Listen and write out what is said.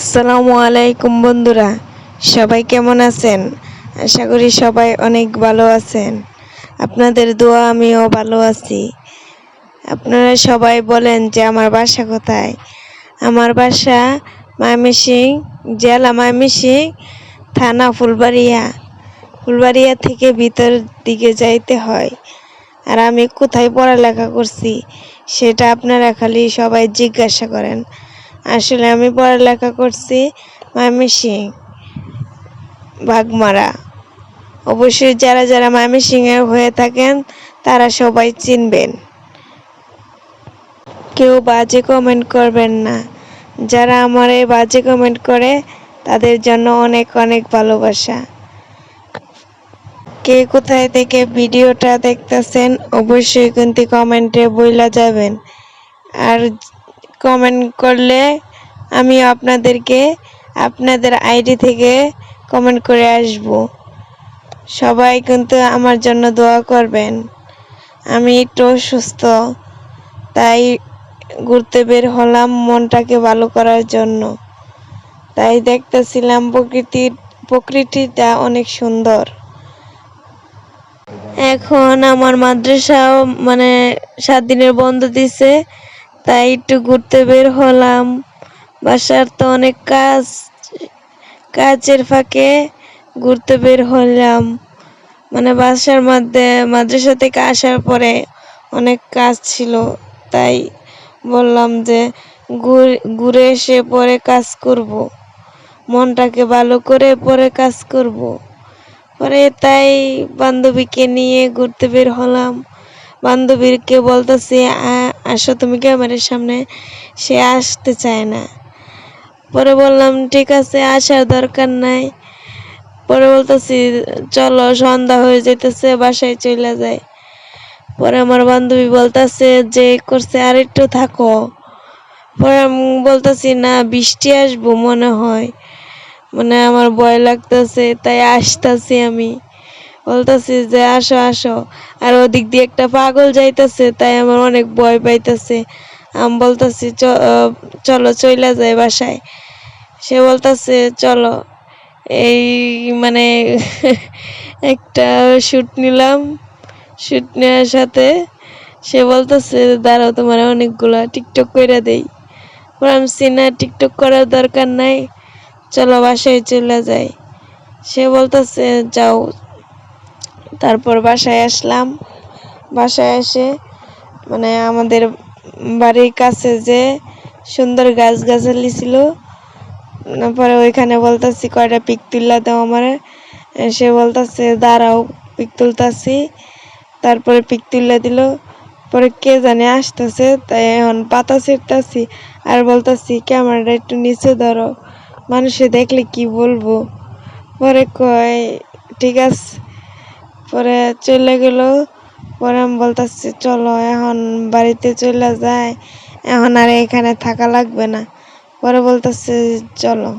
আসসালামু আলাইকুম বন্ধুরা, সবাই কেমন আছেন? আশা করি সবাই অনেক ভালো আছেন। আপনাদের দোয়া আমিও ভালো আছি। আপনারা সবাই বলেন যে আমার বাসা কোথায়? আমার বাসা ময়মনসিং জেলা ময়মনসিং থানা ফুলবাড়িয়া। ফুলবাড়িয়া থেকে ভিতর দিকে যাইতে হয়। আর আমি কোথায় পড়ালেখা করছি, সেটা আপনারা খালি সবাই জিজ্ঞাসা করেন। আসলে আমি পড়ালেখা করছি ময়মনসিং বাগমারা। অবশ্যই যারা যারা ময়মনসিংহের হয়ে থাকেন, তারা সবাই চিনবেন। কেউ বাজে কমেন্ট করবেন না। যারা আমার এই বাজে কমেন্ট করে, তাদের জন্য অনেক অনেক ভালোবাসা। কে কোথায় থেকে ভিডিওটা দেখতেছেন, অবশ্যই কিন্তু কমেন্টে বইলা যাবেন। আর কমেন্ট করলে আমি আপনাদেরকে আপনাদের আইডি থেকে কমেন্ট করে আসব। সবাই কিন্তু আমার জন্য দোয়া করবেন। আমি একটু সুস্থ তাই ঘুরতে বের হলাম মনটাকে ভালো করার জন্য। তাই দেখতেছিলাম প্রকৃতির প্রকৃতিটা অনেক সুন্দর। এখন আমার মাদ্রাসাও মানে সাত দিনের বন্ধ দিছে, তাই একটু ঘুরতে বের হলাম। বাসার তো অনেক কাজ, কাজের ফাঁকে ঘুরতে বের হলাম। মানে বাসার মধ্যে, মাদ্রাসা থেকে আসার পরে অনেক কাজ ছিল। তাই বললাম যে ঘুরে এসে পরে কাজ করব। মনটাকে ভালো করে পরে কাজ করব। পরে তাই বান্ধবীকে নিয়ে ঘুরতে বের হলাম। বান্ধবীকে বলতেছি আসো, তুমি ক্যামেরার সামনে? সে আসতে চায় না। পরে বললাম, ঠিক আছে, আসার দরকার নাই। পরে বলতেছি, চলো, সন্ধ্যা হয়ে যেতেছে বাসায় চলে যায় পরে আমার বান্ধবী বলতেছে যে, করছে আর একটু থাকো। পরে আমি বলতেছি, না, বৃষ্টি আসব, মনে হয়। মানে আমার ভয় লাগতেছে, তাই আসতেছি আমি। বলতেছি যে, আসো আসো। আর ওদিক দিয়ে একটা পাগল যাইতেছে, তাই আমার অনেক ভয় পাইতেছে। আমি বলতেছি চলো চইলা যায় বাসায়। সে বলতেছে, চলো। এই মানে একটা শ্যুট নিলাম শ্যুট নেওয়ার সাথে সে বলতেছে, দাঁড়াও, তোমার অনেকগুলা টিকটক করে দেই। আমি সিনা টিকটক করার দরকার নাই, চলো বাসায় চলে যাই। সে বলতেছে, যাও। তারপর বাসায় আসলাম। বাসায় এসে মানে আমাদের বাড়ির কাছে যে সুন্দর গাছ গাছালি ছিল পরে ওইখানে বলতেছি, কয়টা পিক তুললা দাও আমার? সে বলতেছে, দাঁড়াও, পিক তুলতাছি। তারপরে পিক তুললা দিল। পরে কে জানে আসতেছে, তাই এখন পাতা ছিঁড়তাছি। আর বলতাছি, ক্যামেরাটা একটু নিচে ধরো, মানুষে দেখলে কি বলব? পরে কয়, ঠিক আছে। পরে চলে গেল। পরে আমি বলতেছি, চলো, এখন বাড়িতে চলে যায় এখন আর এখানে থাকা লাগবে না। পরে বলতেছে, চলো।